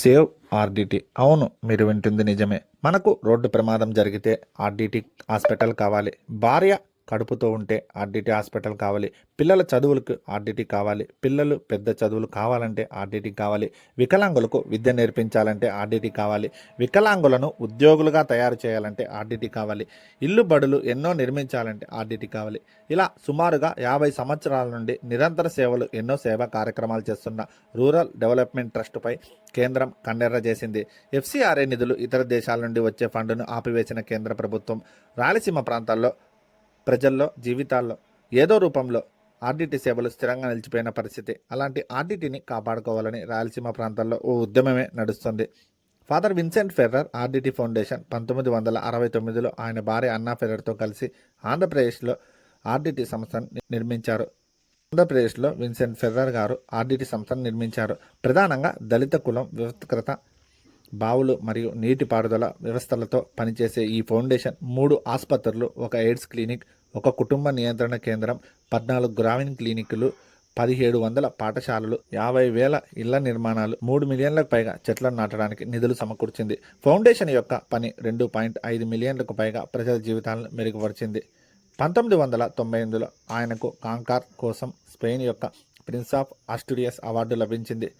Save RDT. అవును మీరు వింటుంది నిజమే. మనకు రోడ్డు ప్రమాదం జరిగితే ఆర్డిటి హాస్పిటల్ కావాలి. భార్య కడుపుతో ఉంటే ఆర్డిటి హాస్పిటల్ కావాలి. పిల్లల చదువులకు ఆర్డిటి కావాలి. పిల్లలు పెద్ద చదువులు కావాలంటే ఆర్డిటి కావాలి. వికలాంగులకు విద్య నేర్పించాలంటే ఆర్డిటి కావాలి. వికలాంగులను ఉద్యోగులుగా తయారు చేయాలంటే ఆర్డిటి కావాలి. ఇల్లు బడులు ఎన్నో నిర్మించాలంటే ఆర్డిటి కావాలి. ఇలా సుమారుగా యాభై సంవత్సరాల నుండి నిరంతర సేవలు ఎన్నో సేవా కార్యక్రమాలు చేస్తున్న రూరల్ డెవలప్మెంట్ ట్రస్టుపై కేంద్రం కన్నెర్ర చేసింది. ఎఫ్సిఆర్ఏ నిధులు ఇతర దేశాల నుండి వచ్చే ఫండ్ను ఆపివేసిన కేంద్ర ప్రభుత్వం రాయలసీమ ప్రాంతాల్లో ప్రజల్లో జీవితాల్లో ఏదో రూపంలో ఆర్డిటి సేవలు స్థిరంగా నిలిచిపోయిన పరిస్థితి. అలాంటి ఆర్డిటిని కాపాడుకోవాలని రాయలసీమ ప్రాంతాల్లో ఓ ఉద్యమమే నడుస్తుంది. Father Vincent Ferrer R D T foundation పంతొమ్మిది వందల అరవై తొమ్మిదిలో ఆయన భార్య అన్నా ఫెర్రర్తో కలిసి ఆంధ్రప్రదేశ్లో ఆర్డిటి సంస్థను నిర్మించారు. ఆంధ్రప్రదేశ్లో విన్సెంట్ ఫెర్రర్ గారు ఆర్డిటి సంస్థను నిర్మించారు. ప్రధానంగా దళిత కులం వివత్కృత బావులు మరియు నీటిపారుదల వ్యవస్థలతో పనిచేసే ఈ ఫౌండేషన్ మూడు ఆసుపత్రులు ఒక ఎయిడ్స్ క్లినిక్ ఒక కుటుంబ నియంత్రణ కేంద్రం పద్నాలుగు గ్రామీణ క్లినిక్లు పదిహేడు వందల పాఠశాలలు యాభై వేల ఇళ్ళ నిర్మాణాలు మూడు మిలియన్లకు పైగా చెట్లను నాటడానికి నిధులు సమకూర్చింది. ఫౌండేషన్ యొక్క పని రెండు పాయింట్ ఐదు మిలియన్లకు పైగా ప్రజల జీవితాలను మెరుగుపరిచింది. పంతొమ్మిది వందల తొంభై ఎనిమిదిలో ఆయనకు కాంకార్ కోసం స్పెయిన్ యొక్క ప్రిన్స్ ఆఫ్ ఆస్టూరియస్ అవార్డు లభించింది.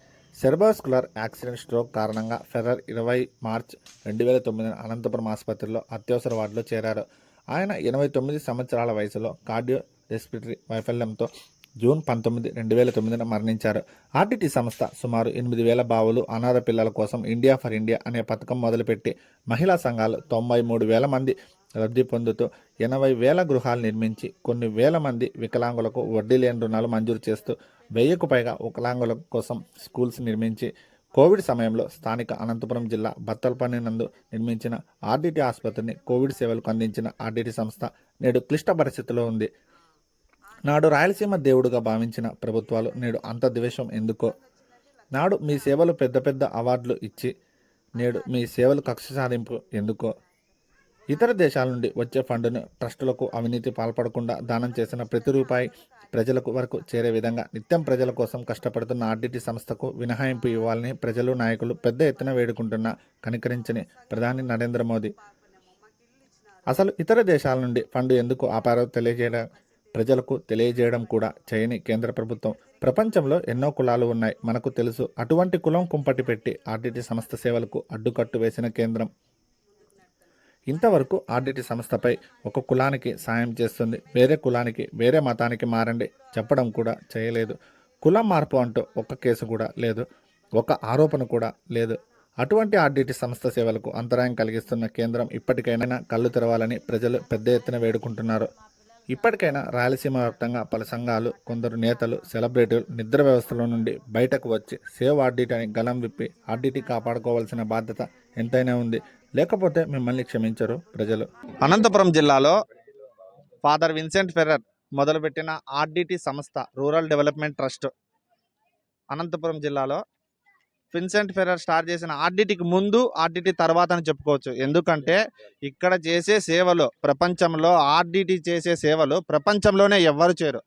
సెర్బాస్కులర్ యాక్సిడెంట్ స్ట్రోక్ కారణంగా ఫెర్రర్ ఇరవై మార్చ్ రెండు వేల తొమ్మిదిన అనంతపురం ఆసుపత్రిలో అత్యవసర వార్డులో చేరారు. ఆయన ఎనభై తొమ్మిది సంవత్సరాల వయసులో కార్డియో రెస్పిటరీ వైఫల్యంతో జూన్ పంతొమ్మిది రెండు వేల తొమ్మిదిన మరణించారు. ఆర్టీటీ సంస్థ సుమారు ఎనిమిది వేల బావులు అనాథ పిల్లల కోసం ఇండియా ఫర్ ఇండియా అనే పథకం మొదలుపెట్టి మహిళా సంఘాలు తొంభై మూడు వేల మంది లబ్ధి పొందుతూ ఎనభై వేల గృహాలు నిర్మించి కొన్ని వేల మంది వికలాంగులకు వడ్డీ లేని రుణాలు మంజూరు చేస్తూ వెయ్యికు పైగా వికలాంగుల కోసం స్కూల్స్ నిర్మించి కోవిడ్ సమయంలో స్థానిక అనంతపురం జిల్లా బత్తలపల్లి నందు నిర్మించిన ఆర్డిటి ఆసుపత్రిని కోవిడ్ సేవలకు అందించిన ఆర్డిటి సంస్థ నేడు క్లిష్ట పరిస్థితిలో ఉంది. నాడు రాయలసీమ దేవుడుగా భావించిన ప్రభుత్వాలు నేడు అంత ద్వేషం ఎందుకో? నాడు మీ సేవలు పెద్ద పెద్ద అవార్డులు ఇచ్చి నేడు మీ సేవలు కక్ష సాధింపు ఎందుకో? ఇతర దేశాల నుండి వచ్చే ఫండును ట్రస్టులకు అవినీతి పాల్పడకుండా దానం చేసిన ప్రతి రూపాయి ప్రజలకు వరకు చేరే విధంగా నిత్యం ప్రజల కోసం కష్టపడుతున్న ఆర్డిటి సంస్థకు మినహాయింపు ఇవ్వాలని ప్రజలు నాయకులు పెద్ద ఎత్తున వేడుకుంటున్న కనికరించని ప్రధాని నరేంద్ర మోదీ. అసలు ఇతర దేశాల నుండి ఫండ్ ఎందుకు ఆపారో తెలియజేయడం ప్రజలకు తెలియజేయడం కూడా చేయని కేంద్ర ప్రభుత్వం. ప్రపంచంలో ఎన్నో కులాలు ఉన్నాయి. మనకు తెలుసు అటువంటి కులం కుంపటి పెట్టి ఆర్డిటి సంస్థ సేవలకు అడ్డుకట్టు వేసిన కేంద్రం. ఇంతవరకు ఆర్డిటి సంస్థపై ఒక కులానికి సాయం చేస్తుంది. వేరే కులానికి వేరే మతానికి మారండి. చెప్పడం కూడా చేయలేదు. కులం మార్పు అంటూ ఒక్క కేసు కూడా లేదు. ఒక ఆరోపణ కూడా లేదు. అటువంటి ఆర్డిటి సంస్థ సేవలకు అంతరాయం కలిగిస్తున్న కేంద్రం ఇప్పటికైనా కళ్ళు తెరవాలని ప్రజలు పెద్ద ఎత్తున వేడుకుంటున్నారు. ఇప్పటికైనా రాయలసీమ వ్యాప్తంగా పలు సంఘాలు కొందరు నేతలు సెలబ్రిటీలు నిద్ర వ్యవస్థలో నుండి బయటకు వచ్చి సేవ్ ఆర్డిట్ అని గలం విప్పి ఆర్డిటీ కాపాడుకోవాల్సిన బాధ్యత ఎంతైనా ఉంది. లేకపోతే మిమ్మల్ని క్షమించరు ప్రజలు. అనంతపురం జిల్లాలో ఫాదర్ విన్సెంట్ ఫెర్రర్ మొదలుపెట్టిన ఆర్డిటి సంస్థ రూరల్ డెవలప్మెంట్ ట్రస్ట్ అనంతపురం జిల్లాలో విన్సెంట్ ఫెర్రర్ స్టార్ట్ చేసిన ఆర్డిటికి ముందు ఆర్డిటి తర్వాత అని చెప్పుకోవచ్చు. ఎందుకంటే ఇక్కడ చేసే సేవలు ప్రపంచంలో ఆర్డిటి చేసే సేవలు ప్రపంచంలోనే ఎవ్వరు చేరు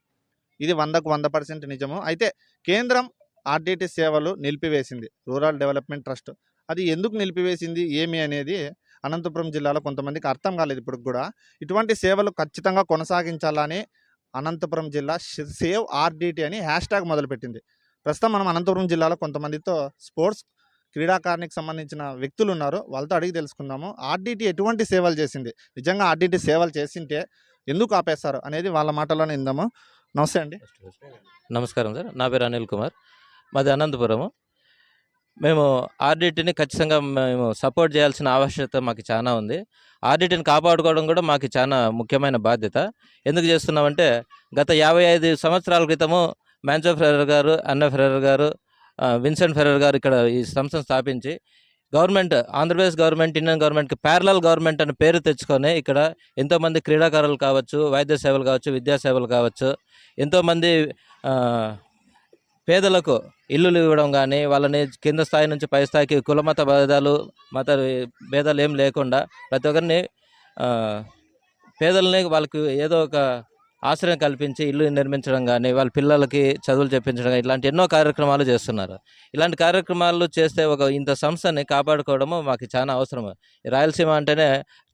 ఇది వందకు వంద పర్సెంట్ నిజము. అయితే కేంద్రం ఆర్డిటి సేవలు నిలిపివేసింది రూరల్ డెవలప్మెంట్ ట్రస్ట్. అది ఎందుకు నిలిపివేసింది? ఏమి అనేది అనంతపురం జిల్లాలో కొంతమందికి అర్థం కాలేదు ఇప్పుడు కూడా. ఇటువంటి సేవలు ఖచ్చితంగా కొనసాగించాలని అనంతపురం జిల్లా సేవ్ ఆర్డిటి అని హ్యాష్ ట్యాగ్ మొదలుపెట్టింది. ప్రస్తుతం మనం అనంతపురం జిల్లాలో కొంతమందితో స్పోర్ట్స్ క్రీడాకారునికి సంబంధించిన వ్యక్తులు ఉన్నారు వాళ్ళతో అడిగి తెలుసుకుందాము. ఆర్డీటీ ఎటువంటి సేవలు చేసింది? నిజంగా ఆర్డీటీ సేవలు చేసింటే ఎందుకు ఆపేస్తారు అనేది వాళ్ళ మాటలోనే ఇందాము నమస్తే అండి. నమస్కారం సార్. నా పేరు అనిల్ కుమార్. మాది అనంతపురము. మేము ఆర్డిటిని ఖచ్చితంగా మేము సపోర్ట్ చేయాల్సిన ఆవశ్యకత మాకు చాలా ఉంది. ఆర్డిటిని కాపాడుకోవడం కూడా మాకు చాలా ముఖ్యమైన బాధ్యత. ఎందుకు చేస్తున్నామంటే గత యాభై ఐదు సంవత్సరాల క్రితము మ్యాన్సో ఫెరర్ గారు అన్న ఫెరర్ గారు విన్సెంట్ ఫెరర్ గారు ఇక్కడ ఈ సంస్థను స్థాపించి గవర్నమెంట్ ఆంధ్రప్రదేశ్ గవర్నమెంట్ ఇండియన్ గవర్నమెంట్కి ప్యారలల్ గవర్నమెంట్ అనే పేరు తెచ్చుకొని ఇక్కడ ఎంతోమంది క్రీడాకారులు కావచ్చు వైద్య సేవలు కావచ్చు విద్యా సేవలు కావచ్చు ఎంతోమంది పేదలకు ఇల్లులు ఇవ్వడం కానీ వాళ్ళని కింద స్థాయి నుంచి పై స్థాయికి కులమత భేదాలు మత భేదాలు ఏం లేకుండా ప్రతి ఒక్కరిని పేదలని వాళ్ళకి ఏదో ఒక ఆశ్రయం కల్పించి ఇల్లు నిర్మించడం కానీ వాళ్ళ పిల్లలకి చదువులు చెప్పించడం కానీ ఇలాంటి ఎన్నో కార్యక్రమాలు చేస్తున్నారు. ఇలాంటి కార్యక్రమాలు చేస్తే ఒక ఇంత సంస్థని కాపాడుకోవడము మాకు చాలా అవసరం రాయలసీమ అంటేనే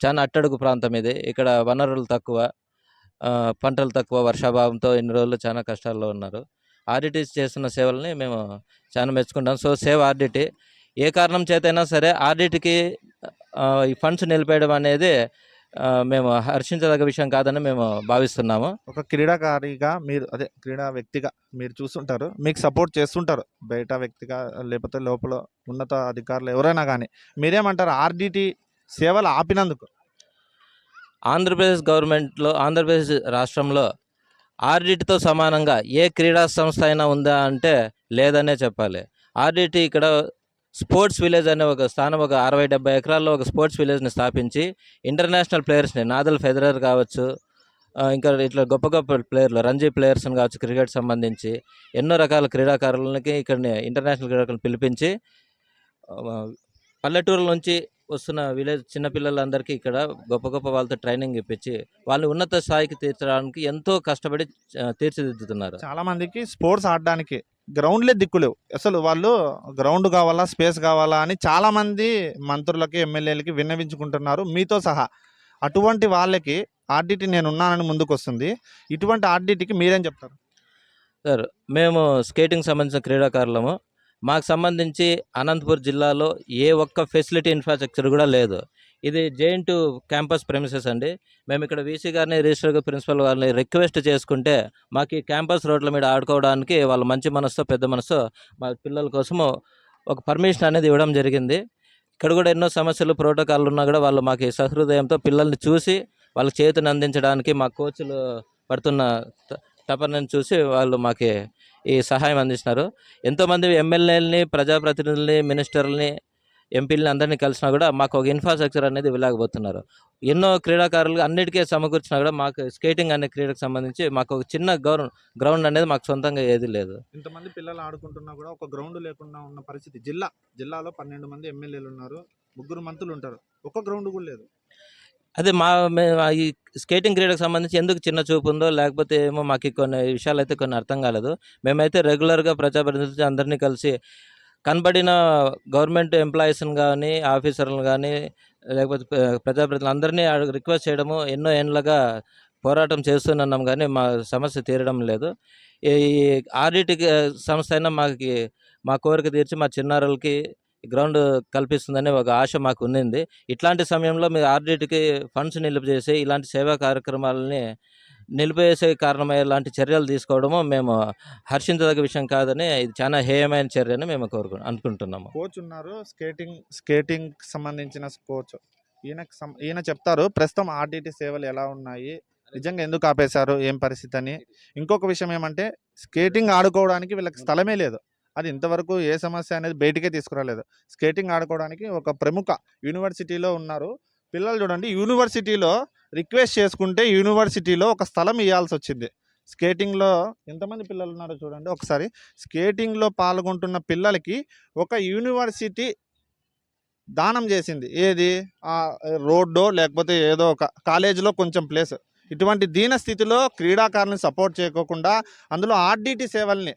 చాలా అట్టడుగు ప్రాంతం ఇది. ఇక్కడ వనరులు తక్కువ పంటలు తక్కువ వర్షాభావంతో ఇన్ని రోజులు చాలా కష్టాల్లో ఉన్నారు. ఆర్డిటీ చేస్తున్న సేవల్ని మేము చాలా మెచ్చుకుంటాం. So save RDT. ఏ కారణం చేతైనా సరే ఆర్డిటీకి ఈ ఫండ్స్ నిలిపేయడం అనేది మేము హర్షించదగ్గ విషయం కాదని మేము భావిస్తున్నాము. ఒక క్రీడాకారిగా మీరు అదే క్రీడా వ్యక్తిగా మీరు చూస్తుంటారు. మీకు సపోర్ట్ చేస్తుంటారు. బయట వ్యక్తిగా లేకపోతే లోపల ఉన్నత అధికారులు ఎవరైనా కానీ. మీరేమంటారు ఆర్డిటి సేవలు ఆపినందుకు? ఆంధ్రప్రదేశ్ గవర్నమెంట్లో ఆంధ్రప్రదేశ్ రాష్ట్రంలో ఆర్డిటీతో సమానంగా ఏ క్రీడా సంస్థ అయినా ఉందా అంటే లేదనే చెప్పాలి. ఆర్డిటీ ఇక్కడ స్పోర్ట్స్ విలేజ్ అనే ఒక స్థానం ఒక అరవై డెబ్బై ఎకరాల్లో ఒక స్పోర్ట్స్ విలేజ్ని స్థాపించి ఇంటర్నేషనల్ ప్లేయర్స్ని నాదల్ ఫెదరర్ కావచ్చు ఇంకా ఇట్లా గొప్ప గొప్ప ప్లేయర్లు రంజీ ప్లేయర్స్ని కావచ్చు క్రికెట్ సంబంధించి ఎన్నో రకాల క్రీడాకారులకి ఇక్కడ ఇంటర్నేషనల్ క్రీడాకారులను పిలిపించి పల్లెటూరు పల్లెటూరుల నుంచి వస్తున్న విలేజ్ చిన్నపిల్లలందరికీ ఇక్కడ గొప్ప గొప్ప వాళ్ళతో ట్రైనింగ్ ఇప్పించి వాళ్ళని ఉన్నత స్థాయికి తీర్చడానికి ఎంతో కష్టపడి తీర్చిదిద్దుతున్నారు. చాలా మందికి స్పోర్ట్స్ ఆడడానికి గ్రౌండ్లే దిక్కులేవు. అసలు వాళ్ళు గ్రౌండ్ కావాలా స్పేస్ కావాలా అని చాలా మంది మంత్రులకి ఎమ్మెల్యేలకి విన్నవించుకుంటున్నారు. మీతో సహా అటువంటి వాళ్ళకి ఆర్డిటి నేను ఉన్నానని ముందుకు వస్తుంది ఇటువంటి ఆర్డిటికి మీరేం చెప్తారు? సార్ మేము స్కేటింగ్ సంబంధించిన క్రీడాకారులము. మాకు సంబంధించి అనంతపూర్ జిల్లాలో ఏ ఒక్క ఫెసిలిటీ ఇన్ఫ్రాస్ట్రక్చర్ కూడా లేదు. ఇది జేఎన్టు క్యాంపస్ ప్రెమిసెస్ అండి. మేము ఇక్కడ వీసీ గారిని రిజిస్టర్ ప్రిన్సిపల్ గారిని రిక్వెస్ట్ చేసుకుంటే మాకు ఈ క్యాంపస్ రోడ్ల మీద ఆడుకోవడానికి వాళ్ళ మంచి మనసుతో పెద్ద మనసు మా పిల్లల కోసము ఒక పర్మిషన్ అనేది ఇవ్వడం జరిగింది. ఇక్కడ కూడా ఎన్నో సమస్యలు ప్రోటోకాల్ ఉన్నా కూడా వాళ్ళు మాకు సహృదయంతో పిల్లల్ని చూసి వాళ్ళ చేతిని అందించడానికి మా కోచ్లు పడుతున్న త- తపనని చూసి వాళ్ళు మాకు ఈ సహాయం అందిస్తున్నారు. ఎంతోమంది ఎమ్మెల్యేలని ప్రజాప్రతినిధుల్ని మినిస్టర్లని ఎంపీలని అందరినీ కలిసినా కూడా మాకు ఒక ఇన్ఫ్రాస్ట్రక్చర్ అనేది వెళ్ళకపోతున్నారు ఎన్నో క్రీడాకారులు అన్నిటికీ సమకూర్చినా కూడా మాకు స్కేటింగ్ అనే క్రీడకు సంబంధించి మాకు ఒక చిన్న గ్రౌండ్ గ్రౌండ్ అనేది మాకు సొంతంగా ఏది లేదు. ఇంతమంది పిల్లలు ఆడుకుంటున్నా కూడా ఒక గ్రౌండ్ లేకుండా ఉన్న పరిస్థితి. జిల్లా జిల్లాలో పన్నెండు మంది ఎమ్మెల్యేలు ఉన్నారు. ముగ్గురు మంత్రులు ఉంటారు. ఒక గ్రౌండ్ కూడా లేదు. అదే మా మే- ఈ స్కేటింగ్ క్రీడకు సంబంధించి ఎందుకు చిన్న చూపు ఉందో లేకపోతే ఏమో మాకు కొన్ని విషయాలు అయితే కొన్ని అర్థం కాలేదు. మేమైతే రెగ్యులర్గా ప్రజాప్రతినిధులతో అందరినీ కలిసి కనబడిన గవర్నమెంట్ ఎంప్లాయీస్ని కానీ ఆఫీసర్లను కానీ లేకపోతే ప్ర- ప్రజాప్రతినిధులు అందరినీ రిక్వెస్ట్ చేయడము ఎన్నో ఏండ్లుగా పోరాటం చేస్తున్నాం కానీ మా సమస్య తీరడం లేదు. ఈ ఆడిట్ సంస్థ అయినా మాకు మా కోరిక తీర్చి మా చిన్నారులకి గ్రౌండ్ కల్పిస్తుందనే ఒక ఆశ మాకు ఉన్నింది ఇట్లాంటి సమయంలో మీరు ఆర్డిటికి ఫండ్స్ నిలుపు చేసి ఇలాంటి సేవా కార్యక్రమాలని నిలిపేసే కారణమయ్యే లాంటి చర్యలు తీసుకోవడము మేము హర్షించదగ్గ విషయం కాదని ఇది చాలా హేయమైన చర్య అని మేము కోరుకు అనుకుంటున్నాము. కోచ్ ఉన్నారు. స్కేటింగ్ స్కేటింగ్ సంబంధించిన కోచ్. ఈయన ఈయన చెప్తారు ప్రస్తుతం ఆర్డిటి సేవలు ఎలా ఉన్నాయి? నిజంగా ఎందుకు ఆపేశారు? ఏం పరిస్థితి? అని. ఇంకొక విషయం ఏమంటే స్కేటింగ్ ఆడుకోవడానికి వీళ్ళకి స్థలమే లేదు. అది ఇంతవరకు ఏ సమస్య అనేది బయటికే తీసుకురాలేదు. స్కేటింగ్ ఆడుకోవడానికి ఒక ప్రముఖ యూనివర్సిటీలో ఉన్నారు. పిల్లలు చూడండి యూనివర్సిటీలో రిక్వెస్ట్ చేసుకుంటే యూనివర్సిటీలో ఒక స్థలం ఇవ్వాల్సి వచ్చింది స్కేటింగ్లో ఎంతమంది పిల్లలు ఉన్నారో చూడండి ఒకసారి. స్కేటింగ్లో పాల్గొంటున్న పిల్లలకి ఒక యూనివర్సిటీ దానం చేసింది. ఏది? ఆ రోడ్డో లేకపోతే ఏదో ఒక కాలేజీలో కొంచెం ప్లేస్. ఇటువంటి దీన స్థితిలో క్రీడాకారుని సపోర్ట్ చేయకోకుండా అందులో ఆర్డిటి సేవల్ని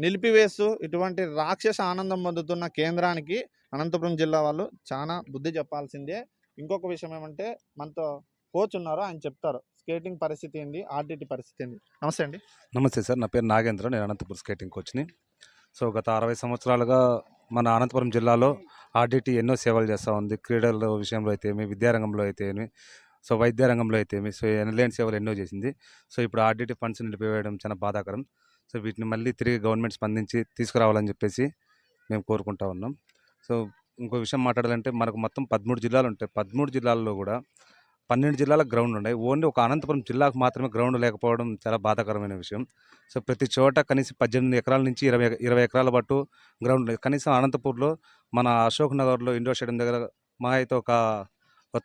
నిలిపివేస్తూ ఇటువంటి రాక్షస ఆనందం పొందుతున్న కేంద్రానికి అనంతపురం జిల్లా వాళ్ళు చాలా బుద్ధి చెప్పాల్సిందే. ఇంకొక విషయం ఏమంటే మనతో కోచ్ ఉన్నారు ఆయన చెప్తారు. స్కేటింగ్ పరిస్థితి ఏంది? ఆర్డిటి పరిస్థితి ఏంది? నమస్తే అండి. నమస్తే సార్. నా పేరు నాగేంద్ర నేను అనంతపురం స్కేటింగ్ కోచ్ని. సో గత అరవై సంవత్సరాలుగా మన అనంతపురం జిల్లాలో ఆర్డిటి ఎన్నో సేవలు చేస్తూ ఉంది. క్రీడల విషయంలో అయితే ఏమి విద్యారంగంలో అయితే ఏమి సో వైద్య రంగంలో అయితే ఏమి సో ఎనలేని సేవలు ఎన్నో చేసింది. సో ఇప్పుడు ఆర్డిటి ఫండ్స్ నిలిపివేయడం చాలా బాధాకరం. సో వీటిని మళ్ళీ తిరిగి గవర్నమెంట్ స్పందించి తీసుకురావాలని చెప్పేసి మేము కోరుకుంటా ఉన్నాం. సో ఇంకో విషయం మాట్లాడాలంటే మనకు మొత్తం పదమూడు జిల్లాలు ఉంటాయి. పదమూడు జిల్లాల్లో కూడా పన్నెండు జిల్లాలకు గ్రౌండ్ ఉన్నాయి. ఓన్లీ ఒక అనంతపురం జిల్లాకు మాత్రమే గ్రౌండ్ లేకపోవడం చాలా బాధాకరమైన విషయం. సో ప్రతి చోట కనీసం పద్దెనిమిది ఎకరాల నుంచి ఇరవై ఇరవై ఎకరాల పట్టు గ్రౌండ్ లేదు కనీసం అనంతపూర్లో మన అశోక్ నగర్లో ఇండోర్ స్టేడియం దగ్గర మా అయితే ఒక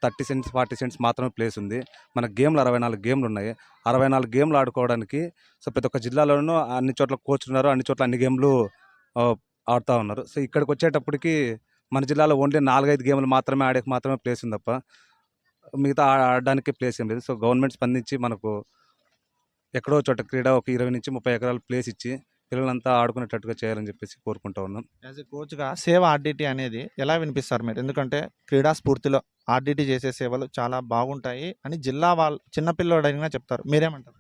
థర్టీ సెంట్స్ ఫార్టీ సెంట్స్ మాత్రమే ప్లేస్ ఉంది. మన గేమ్లు అరవై నాలుగు గేమ్లు ఉన్నాయి. అరవై నాలుగు గేమ్లు ఆడుకోవడానికి సో ప్రతి ఒక్క జిల్లాలోనూ అన్ని చోట్ల కోచ్ ఉన్నారు. అన్ని చోట్ల అన్ని గేమ్లు ఆడుతూ ఉన్నారు. సో ఇక్కడికి వచ్చేటప్పటికి మన జిల్లాలో ఓన్లీ నాలుగైదు గేమ్లు మాత్రమే ఆడేకి మాత్రమే ప్లేస్ ఉంది తప్ప మిగతా ఆడడానికి ప్లేస్ ఏం లేదు. సో గవర్నమెంట్ స్పందించి మనకు ఎక్కడో చోట క్రీడ ఒక ఇరవై నుంచి ముప్పై ఎకరాలు ప్లేస్ ఇచ్చి పిల్లలంతా ఆడుకునేటట్టుగా చేయాలని చెప్పేసి కోరుకుంటా ఉన్నాం. యాజ్ ఎ కోచ్గా సేవ ఆర్డిటి అనేది ఎలా వినిపిస్తారు మీరు? ఎందుకంటే క్రీడా స్ఫూర్తిలో ఆర్డిటి చేసే సేవలు చాలా బాగుంటాయి అని జిల్లా వాళ్ళు చిన్నపిల్లడైనా చెప్తారు. మీరేమంటారు?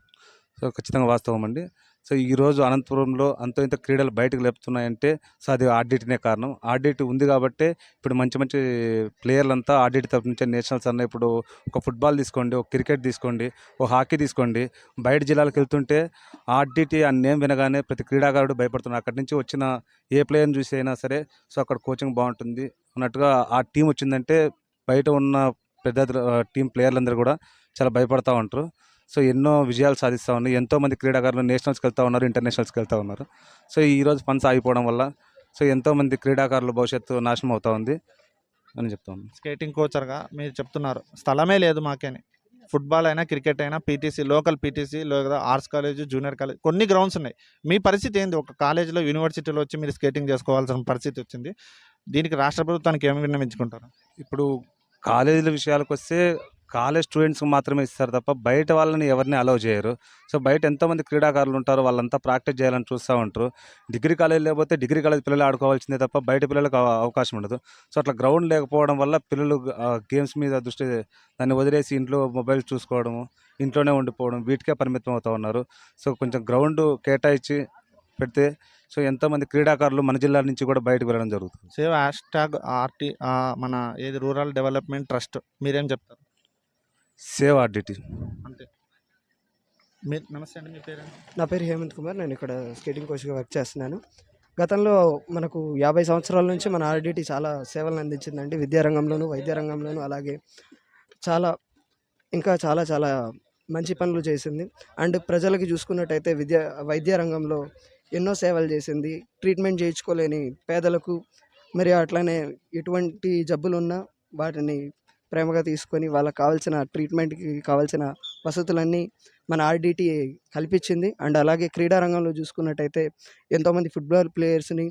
సో ఖచ్చితంగా వాస్తవం అండి. సో ఈ రోజు అనంతపురంలో అంత ఇంత క్రీడలు బయటకు లేపుతున్నాయంటే సో అది ఆడిటినే కారణం. ఆర్డిటీ ఉంది కాబట్టి ఇప్పుడు మంచి మంచి ప్లేయర్లంతా ఆర్డిటీ తరపు నుంచి నేషనల్స్ అన్న ఇప్పుడు ఒక ఫుట్బాల్ తీసుకోండి ఒక క్రికెట్ తీసుకోండి ఒక హాకీ తీసుకోండి. బయట జిల్లాలకు వెళ్తుంటే ఆర్డిటీ అని నేమ్ వినగానే ప్రతి క్రీడాకారుడు భయపడుతున్నాడు. అక్కడి నుంచి వచ్చిన ఏ ప్లేయర్ని చూసి అయినా సరే సో అక్కడ కోచింగ్ బాగుంటుంది. అన్నట్టుగా ఆ టీం వచ్చిందంటే బయట ఉన్న పెద్ద టీం ప్లేయర్లందరూ కూడా చాలా భయపడతా ఉంటారు. సో ఎన్నో విజయాలు సాధిస్తూ ఉన్నాయి ఎంతో మంది క్రీడాకారులు నేషనల్స్కి వెళ్తూ ఉన్నారు ఇంటర్నేషనల్స్కి వెళ్తూ ఉన్నారు. సో ఈ రోజు ఫండ్స్ ఆగిపోవడం వల్ల సో ఎంతో మంది క్రీడాకారుల భవిష్యత్తు నాశనం అవుతా ఉంది అని చెప్తా ఉన్నాను స్కేటింగ్ కోచర్గా మీరు చెప్తున్నారు. స్థలమే లేదు మాకేని. ఫుట్బాల్ అయినా క్రికెట్ అయినా పీటీసీ లోకల్ పీటీసీ లేదా ఆర్ట్స్ కాలేజ్ జూనియర్ కాలేజ్ కొన్ని గ్రౌండ్స్ ఉన్నాయి. మీ పరిస్థితి ఏంది? ఒక కాలేజీలో యూనివర్సిటీలో వచ్చి మీరు స్కేటింగ్ చేసుకోవాల్సిన పరిస్థితి వచ్చింది. దీనికి రాష్ట్ర ప్రభుత్వానికి ఏమి విన్నవించుకుంటారు? ఇప్పుడు కాలేజీల విషయాలకు వస్తే కాలేజ్ స్టూడెంట్స్కి మాత్రమే ఇస్తారు తప్ప బయట వాళ్ళని ఎవరిని అలౌ చేయరు. సో బయట ఎంతోమంది క్రీడాకారులు ఉంటారు వాళ్ళంతా ప్రాక్టీస్ చేయాలని చూస్తూ ఉంటారు. డిగ్రీ కాలేజ్ లేకపోతే డిగ్రీ కాలేజ్ పిల్లలు ఆడుకోవాల్సిందే తప్ప బయట పిల్లలకు అవకాశం ఉండదు. సో అట్లా గ్రౌండ్ లేకపోవడం వల్ల పిల్లలు గేమ్స్ మీద దృష్టి దాన్ని వదిలేసి ఇంట్లో మొబైల్ చూసుకోవడము ఇంట్లోనే ఉండిపోవడం వీటికే పరిమితం అవుతూ ఉన్నారు. సో కొంచెం గ్రౌండ్ కేటాయించి పెడితే సో ఎంతోమంది క్రీడాకారులు మన జిల్లా నుంచి కూడా బయటకు వెళ్ళడం జరుగుతుంది. సేవ్ హ్యాష్ ట్యాగ్ ఆర్టీ మన ఏది రూరల్ డెవలప్మెంట్ ట్రస్ట్ మీరేం చెప్తారు? Save RDT. అంతే. మీరు నమస్తే అండి మీ పేరు? నా పేరు హేమంత్ కుమార్ నేను ఇక్కడ స్కేటింగ్ కోచ్గా వర్క్ చేస్తున్నాను. గతంలో మనకు యాభై సంవత్సరాల నుంచి మన ఆర్డిటి చాలా సేవలను అందించిందండి. విద్యారంగంలోను వైద్య రంగంలోను అలాగే చాలా ఇంకా చాలా చాలా మంచి పనులు చేసింది. అండ్ ప్రజలకి చూసుకున్నట్టయితే విద్యా వైద్య రంగంలో ఎన్నో సేవలు చేసింది. ట్రీట్మెంట్ చేయించుకోలేని పేదలకు మరి అట్లనే ఎటువంటి జబ్బులు ఉన్నా వాటిని ప్రేమగా తీసుకొని వాళ్ళకి కావాల్సిన ట్రీట్మెంట్కి కావాల్సిన వసతులన్నీ మన ఆర్డిటి కల్పించింది. అండ్ అలాగే క్రీడా రంగంలో చూసుకున్నట్టయితే ఎంతోమంది ఫుట్బాల్ ప్లేయర్స్ని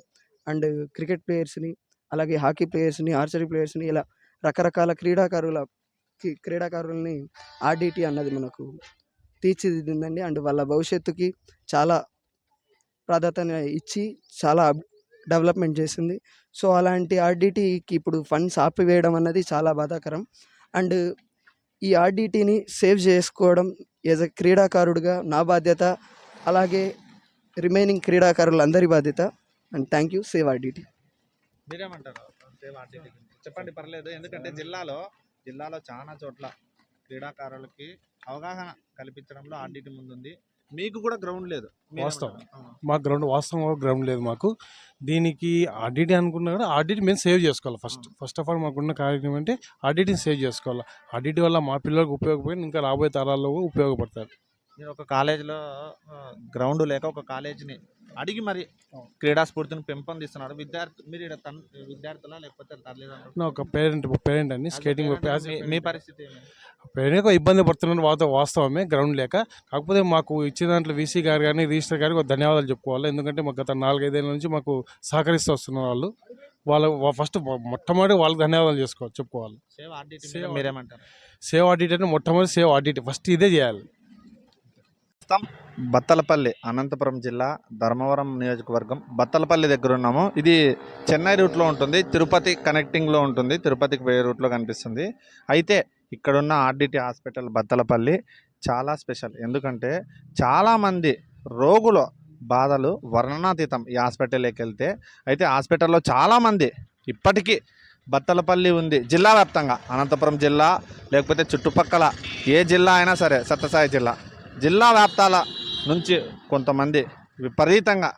అండ్ క్రికెట్ ప్లేయర్స్ని అలాగే హాకీ ప్లేయర్స్ని ఆర్చరీ ప్లేయర్స్ని ఇలా రకరకాల క్రీడాకారుల క్రీడాకారుల్ని ఆర్డిటి అన్నది మనకు తీర్చిదిద్దిందండి. అండ్ వాళ్ళ భవిష్యత్తుకి చాలా ప్రాధాన్యత ఇచ్చి చాలా డెవలప్మెంట్ చేసింది. సో అలాంటి ఆర్డిటీకి ఇప్పుడు ఫండ్స్ ఆపివేయడం అన్నది చాలా బాధాకరం. అండ్ ఈ ఆర్డిటీని సేవ్ చేసుకోవడం యాజ్ ఎ క్రీడాకారుడిగా నా బాధ్యత అలాగే రిమైనింగ్ క్రీడాకారులందరి బాధ్యత. And thank you. Save RDT. మీరేమంటారు? సేవ్ ఆర్డిటీ చెప్పండి పర్లేదు. ఎందుకంటే జిల్లాలో జిల్లాలో చాలా చోట్ల క్రీడాకారులకి అవగాహన కల్పించడంలో ఆర్డిటీ ముందుంది. మీకు కూడా గ్రౌండ్ లేదు వాస్తవం. మీరేమంటారు? ఆ. మా గ్రౌండ్ వాస్తవంగా గ్రౌండ్ లేదు మాకు దీనికి ఆడిట్ అనుకున్నా కూడా ఆడిట్ మేము సేవ్ చేసుకోవాలి ఫస్ట్ ఫస్ట్ ఆఫ్ ఆల్ మాకున్న కార్యక్రమం అంటే ఆడిట్ని సేవ్ చేసుకోవాలి ఆడిట్ వల్ల మా పిల్లలకు ఉపయోగపడి ఇంకా రాబోయే తరాల్లో ఉపయోగపడతారు మీరు ఒక కాలేజీలో గ్రౌండ్ లేక ఒక కాలేజీని అడిగి మరి క్రీడా స్ఫూర్తిని పెంపొందిస్తున్నాడు విద్యార్థి మీరు ఈడ తన్ విద్యార్థులా లేకపోతే తల్లిదండ్రులు ఒక పేరెంట్ పేరెంట్ అని స్కేటింగ్ మీ- పరిస్థితి? పేరెంట్ ఇబ్బంది పడుతున్న వాత వాస్తవమే గ్రౌండ్ లేక. కాకపోతే మాకు ఇచ్చిన దాంట్లో వీసీ గారు కానీ రిజిస్టర్ గారికి ధన్యవాదాలు చెప్పుకోవాలి. ఎందుకంటే మాకు గత నాలుగైదేళ్ళ నుంచి మాకు సహకరిస్తూ వస్తున్నారు వాళ్ళు. వాళ్ళ ఫస్ట్ మొట్టమొదటి వాళ్ళకి ధన్యవాదాలు చేసుకోవాలి చెప్పుకోవాలి. సేవ్ మీరేమంటారు? సేవ్ ఆడిట్ అంటే మొట్టమొదటి సేవ్ ఆడిట్ ఫస్ట్ ఇదే చేయాలి. బత్తలపల్లి అనంతపురం జిల్లా ధర్మవరం నియోజకవర్గం బత్తలపల్లి దగ్గర ఉన్నాము. ఇది చెన్నై రూట్లో ఉంటుంది తిరుపతి కనెక్టింగ్లో ఉంటుంది తిరుపతికి వేరే రూట్లో కనిపిస్తుంది. అయితే ఇక్కడున్న ఆర్డిటి హాస్పిటల్ బత్తలపల్లి చాలా స్పెషల్. ఎందుకంటే చాలామంది రోగుల బాధలు వర్ణనాతీతం ఈ హాస్పిటల్లోకి వెళ్తే. అయితే హాస్పిటల్లో చాలామంది ఇప్పటికీ బత్తలపల్లి ఉంది జిల్లా వ్యాప్తంగా. అనంతపురం జిల్లా లేకపోతే చుట్టుపక్కల ఏ జిల్లా అయినా సరే సత్యసాయి జిల్లా. జిల్లా వ్యాప్తాల నుంచి కొంతమంది విపరీతంగా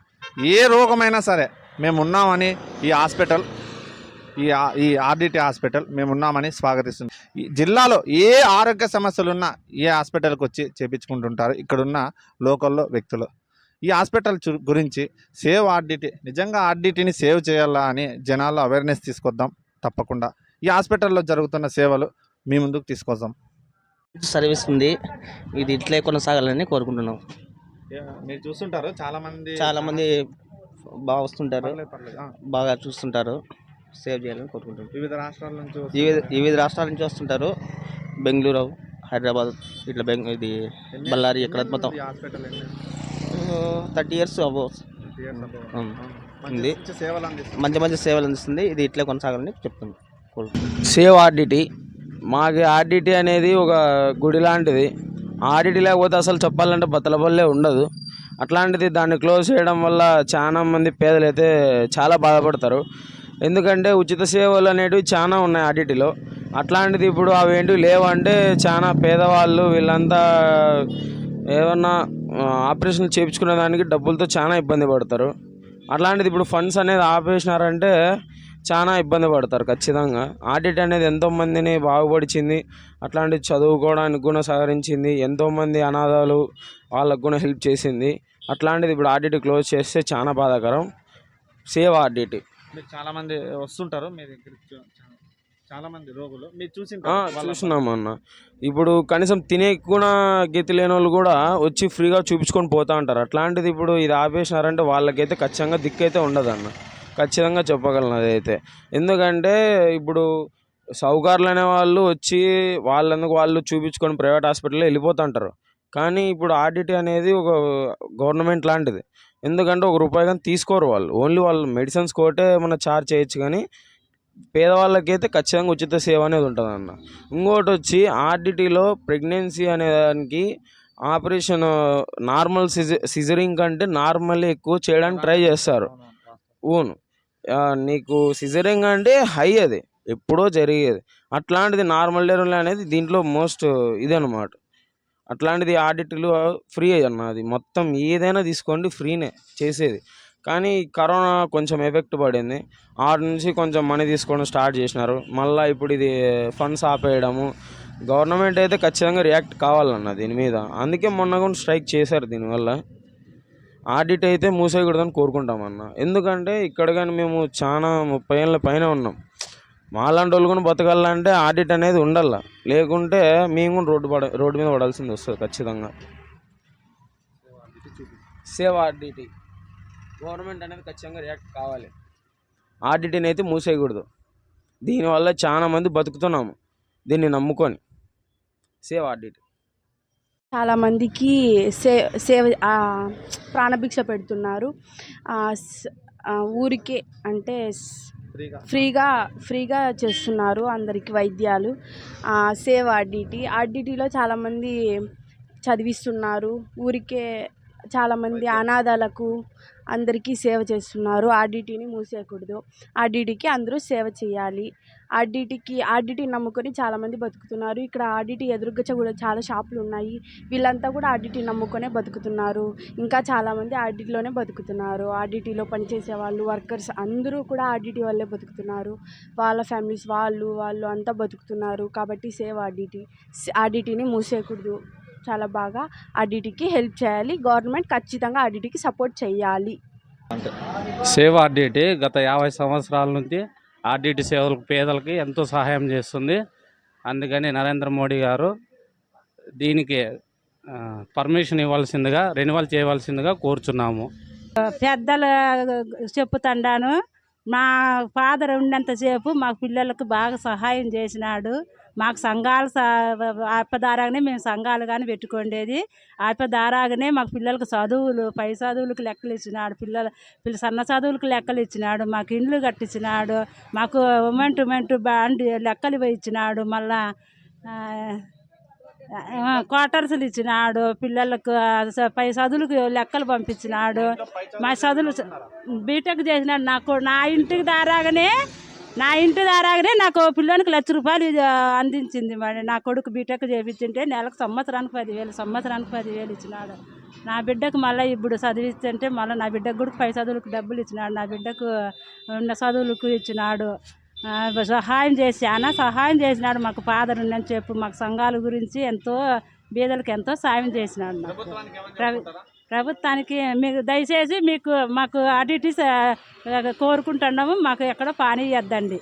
ఏ రోగమైనా సరే మేము ఉన్నామని ఈ హాస్పిటల్ ఈ ఈ ఆర్డిటి హాస్పిటల్ మేము ఉన్నామని స్వాగతిస్తుంది. ఈ జిల్లాలో ఏ ఆరోగ్య సమస్యలు ఉన్నా ఏ హాస్పిటల్కి వచ్చి చేపించుకుంటుంటారు. ఇక్కడున్న లోకల్లో వ్యక్తులు. ఈ హాస్పిటల్ గురించి సేవ్ ఆర్డిటీ నిజంగా ఆర్డిటీని సేవ్ చేయాలా అని జనాల్లో అవేర్నెస్ తీసుకొద్దాం తప్పకుండా. ఈ హాస్పిటల్లో జరుగుతున్న సేవలు మీ ముందుకు తీసుకొద్దాం. సర్వీస్ ఉంది. ఇది ఇట్లే కొనసాగాలని కోరుకుంటున్నాం. మీరు చూస్తుంటారు. చాలా మంది చాలా మంది బాగా వస్తుంటారు బాగా చూస్తుంటారు. సేవ్ చేయాలని కోరుకుంటున్నాం. వివిధ రాష్ట్రాల నుంచి వివిధ వివిధ రాష్ట్రాల నుంచి వస్తుంటారు. బెంగళూరు హైదరాబాద్ ఇట్లా బెంగ ఇది బళ్ళారి ఇక్కడ మొత్తం hospital thirty years above um. ఉంది. సేవలు అందిస్తుంది. మంచి మంచి సేవలు అందిస్తుంది. ఇది ఇట్లే కొనసాగాలని చెప్తుంది. సేవ్ ఆర్డిటి మాకు ఆర్డిటీ అనేది ఒక గుడి లాంటిది. ఆర్డిటీ లేకపోతే అసలు చెప్పాలంటే బతలబల్లే ఉండదు. అట్లాంటిది దాన్ని క్లోజ్ చేయడం వల్ల చాలా మంది పేదలైతే చాలా బాధపడతారు. ఎందుకంటే ఉచిత సేవలు అనేటివి చాలా ఉన్నాయి ఆడిటీలో అట్లాంటిది ఇప్పుడు అవి ఏంటివి లేవంటే చాలా పేదవాళ్ళు వీళ్ళంతా ఏమన్నా ఆపరేషన్ ఆపరేషన్లు చేయించుకునే దానికి డబ్బులతో చాలా ఇబ్బంది పడతారు. అట్లాంటిది ఇప్పుడు ఫండ్స్ అనేది ఆపేసినారంటే చాలా ఇబ్బంది పడతారు ఖచ్చితంగా. ఆడిట్ అనేది ఎంతో మందిని బాగుపడిచింది అట్లాంటి చదువుకోవడానికి కూడా సహకరించింది ఎంతోమంది అనాథాలు వాళ్ళకు కూడా హెల్ప్ చేసింది. అట్లాంటిది ఇప్పుడు ఆడిట్ క్లోజ్ చేస్తే చాలా బాధాకరం. Save RDT. మీరు చాలా మంది వస్తుంటారు మీ దగ్గరికి చూ- చా- చాలా మంది రోగులు. మీరు చూసి చూసినాం అన్న. ఇప్పుడు కనీసం తినే కూడా గతి లేని వాళ్ళు కూడా వచ్చి ఫ్రీగా చూపించుకొని పోతా ఉంటారు అట్లాంటిది ఇప్పుడు ఇది ఆపేసినారంటే వాళ్ళకైతే ఖచ్చితంగా దిక్కైతే ఉండదు అన్న. ఖచ్చితంగా చెప్పగలను అదైతే. ఎందుకంటే ఇప్పుడు సౌకర్యాలు అనే వాళ్ళు వచ్చి వాళ్ళందుకు వాళ్ళు చూపించుకొని ప్రైవేట్ హాస్పిటల్లో వెళ్ళిపోతుంటారు. కానీ ఇప్పుడు ఆర్డిటీ అనేది ఒక గవర్నమెంట్ లాంటిది. ఎందుకంటే ఒక రూపాయి కానీ తీసుకోరు వాళ్ళు. ఓన్లీ వాళ్ళు మెడిసిన్స్ కోటే మన చార్జ్ చేయొచ్చు కానీ పేదవాళ్ళకైతే ఖచ్చితంగా ఉచిత సేవ అనేది ఉంటుంది అన్న ఇంకోటి వచ్చి ఆర్డిటీలో ప్రెగ్నెన్సీ అనే దానికి ఆపరేషన్ నార్మల్ సిజ సిజరింగ్ కంటే నార్మల్ ఎక్కువ చేయడానికి ట్రై చేస్తారు. ఊను నీకు సిజరింగ్ అంటే హై అది. ఎప్పుడో జరిగేది. అట్లాంటిది నార్మల్ డెలివరీ అనేది దీంట్లో మోస్ట్ ఇదన్నమాట. అట్లాంటిది ఆడిట్లు ఫ్రీ అన్న అది. మొత్తం ఏదైనా తీసుకోండి ఫ్రీనే చేసేది. కానీ కరోనా కొంచెం ఎఫెక్ట్ పడింది. ఆడ నుంచి కొంచెం మనీ తీసుకోవడం స్టార్ట్ చేసినారు. మళ్ళీ ఇప్పుడు ఇది ఫండ్స్ ఆపేయడము. గవర్నమెంట్ అయితే ఖచ్చితంగా రియాక్ట్ కావాలన్న దీని మీద. అందుకే మొన్న కూడా స్ట్రైక్ చేశారు దీనివల్ల. ఆడిట్ అయితే మూసేయకూడదని కోరుకుంటామన్న ఎందుకంటే ఇక్కడ కానీ మేము చాలా ముప్పై ఏళ్ళ పైన ఉన్నాం. మాలాంటి వాళ్ళు కూడా బతకాలంటే ఆడిట్ అనేది ఉండాల. లేకుంటే మేము కూడా రోడ్డు పడ రోడ్డు మీద పడాల్సింది వస్తుంది ఖచ్చితంగా. Save RDT. గవర్నమెంట్ అనేది ఖచ్చితంగా రియాక్ట్ కావాలి. ఆర్డిటీని అయితే మూసేయకూడదు. దీనివల్ల చాలా మంది బతుకుతున్నాము. దీన్ని నమ్ముకొని. Save RDT. చాలా మందికి సే సేవ ప్రాణభిక్ష పెడుతున్నారు. ఊరికే అంటే ఫ్రీగా. ఫ్రీగా చేస్తున్నారు అందరికి వైద్యాలు. ఆ, సేవ్ ఆర్డిటి. ఆర్డిటిలో చాలామంది చదివిస్తున్నారు. ఊరికే చాలామంది అనాథాలకు అందరికీ సేవ చేస్తున్నారు. ఆర్డిటీని మూసేయకూడదు. ఆర్డిటీకి అందరూ సేవ చేయాలి. ఆర్డిటీకి ఆర్డిటీ నమ్ముకొని చాలామంది బతుకుతున్నారు. ఇక్కడ ఆర్డిటీ ఎదురుగా కూడా చాలా షాపులు ఉన్నాయి. వీళ్ళంతా కూడా ఆర్డిటీ నమ్ముకొనే బతుకుతున్నారు. ఇంకా చాలామంది ఆర్డిటీలోనే బతుకుతున్నారు. ఆర్డిటీలో పనిచేసే వాళ్ళు వర్కర్స్ అందరూ కూడా ఆర్డిటీ వల్లే బతుకుతున్నారు. వాళ్ళ ఫ్యామిలీస్ వాళ్ళు వాళ్ళు అంతా బతుకుతున్నారు. కాబట్టి సేవ్ ఆర్డిటీ ఆర్డిటీని మూసేయకూడదు. చాలా బాగా ఆర్డిటీకి హెల్ప్ చేయాలి. గవర్నమెంట్ ఖచ్చితంగా ఆర్డిటీకి సపోర్ట్ చేయాలి. సేవ ఆర్డిటి గత యాభై సంవత్సరాల నుంచి ఆర్డిటి సేవలకు పేదలకి ఎంతో సహాయం చేస్తుంది. అందుకని నరేంద్ర మోడీ గారు దీనికి పర్మిషన్ ఇవ్వాల్సిందిగా రెన్యువల్ చేయవలసిందిగా కోరుచున్నాము. పెద్దలు చెప్పుతండాను. మా ఫాదర్ ఉన్నంతసేపు మా పిల్లలకు బాగా సహాయం చేసినాడు. మాకు సంఘాలు ఆపదారాగానే మేము సంఘాలు కానీ పెట్టుకోండేది. ఆపదారాగానే మాకు పిల్లలకు చదువులు పై చదువులకు లెక్కలు ఇచ్చినాడు. పిల్లల పిల్ల సన్న చదువులకు లెక్కలు ఇచ్చినాడు. మాకు ఇండ్లు కట్టించినాడు. మాకు women to men to bond లెక్కలు ఇచ్చినాడు. మళ్ళా క్వార్టర్స్లు ఇచ్చినాడు. పిల్లలకు పై చదువులకు లెక్కలు పంపించినాడు. మా చదువులు బీటెక్ చేసినాడు. నాకు నా ఇంటికి దారాగానే నా ఇంటి దారాగానే నాకు పిల్లోనికి లక్ష రూపాయలు అందించింది మరి నా కొడుకు బీటెక్ చేపించింటే నెలకు సంవత్సరానికి పదివేలు సంవత్సరానికి పదివేలు ఇచ్చినాడు. నా బిడ్డకు మళ్ళీ ఇప్పుడు చదివిస్తుంటే మళ్ళీ నా బిడ్డకు కూడా పై చదువులకు డబ్బులు ఇచ్చినాడు. నా బిడ్డకు ఉన్న చదువులకు ఇచ్చినాడు. సహాయం చేసి చాలా సహాయం చేసినాడు. మాకు ఫాదర్ ఉందని చెప్పు. మాకు సంఘాల గురించి ఎంతో బీదలకు ఎంతో సాయం చేసినాడు ప్రభు- ప్రభుత్వానికి మీకు దయచేసి మీకు మాకు ఆడిటీస్ కోరుకుంటున్నాము మాకు ఎక్కడ పానీ ఇద్దండి